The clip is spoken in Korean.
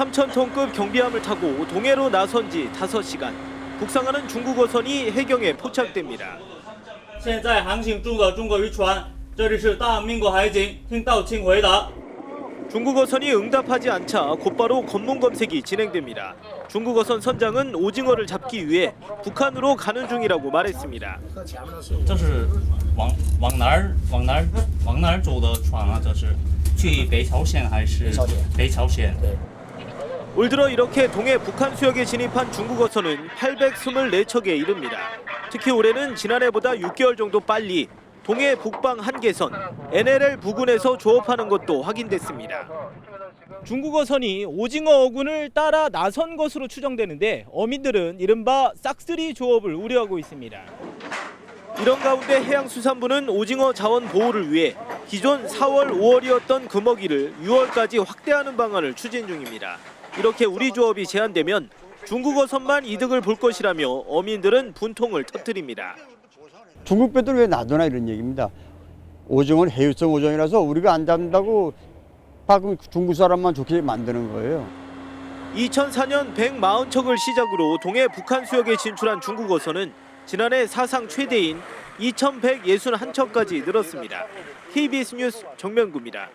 3,000톤급 경비함을 타고 동해로 나선 지 5시간. 북상하는 중국 어선이 해경에 포착됩니다. 现在航行中的中国渔船，这里是大明国海警，听到请回答。 중국 어선이 응답하지 않자 곧바로 검문 검색이 진행됩니다. 중국 어선 선장은 오징어를 잡기 위해 북한으로 가는 중이라고 말했습니다. 这是往往哪儿往哪儿往哪儿走的船啊？这是去北朝鲜还是北朝鲜北朝鲜。 올 들어 이렇게 동해 북한 수역에 진입한 중국 어선은 824척에 이릅니다. 특히 올해는 지난해보다 6개월 정도 빨리 동해 북방 한계선 NLL 부근에서 조업하는 것도 확인됐습니다. 중국 어선이 오징어 어군을 따라 나선 것으로 추정되는데 어민들은 이른바 싹쓸이 조업을 우려하고 있습니다. 이런 가운데 해양수산부는 오징어 자원 보호를 위해 기존 4월, 5월이었던 금어기를 6월까지 확대하는 방안을 추진 중입니다. 이렇게 우리 조업이 제한되면 중국 어선만 이득을 볼 것이라며 어민들은 분통을 터뜨립니다. 중국 배들 왜 놔두나 이런 얘기입니다. 오징어는 해유성 오징어라서 우리가 안 잡는다고 방금 중국 사람만 좋게 만드는 거예요. 2004년 140척을 시작으로 동해 북한 수역에 진출한 중국 어선은 지난해 사상 최대인 2161척까지 늘었습니다. KBS 뉴스 정명구입니다.